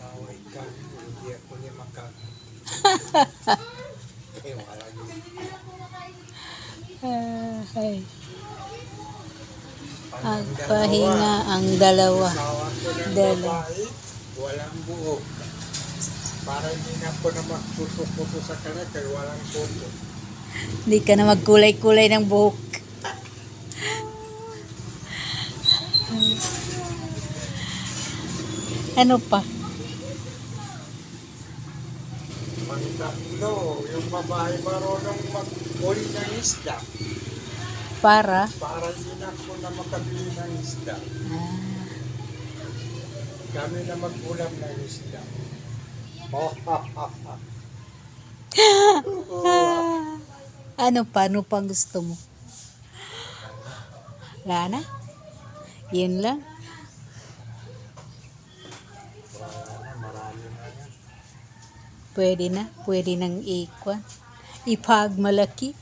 Kaway ka, hindi ako niya maka... Kaya wala. Ah, ay. Ang dalawa, pahinga ang dalawa. Asawa ko ng Dala. babae, walang buhok. Para hindi na ako na magputo-puto sa kanila kaya walang puto. Hindi ka na magkulay-kulay ng buhok. Ano pa? Pangtatlo, yung babae marunong mag-uli ng isda Para? para na ako na makabili ng isda. Ah, Kami na mag-ulam ng isda. Oh, ha, ha, ha. ano pa? Ano pang gusto mo? Wala na? Yun lang? Pwede na? Pwede nang ikwan? Ipagmalaki?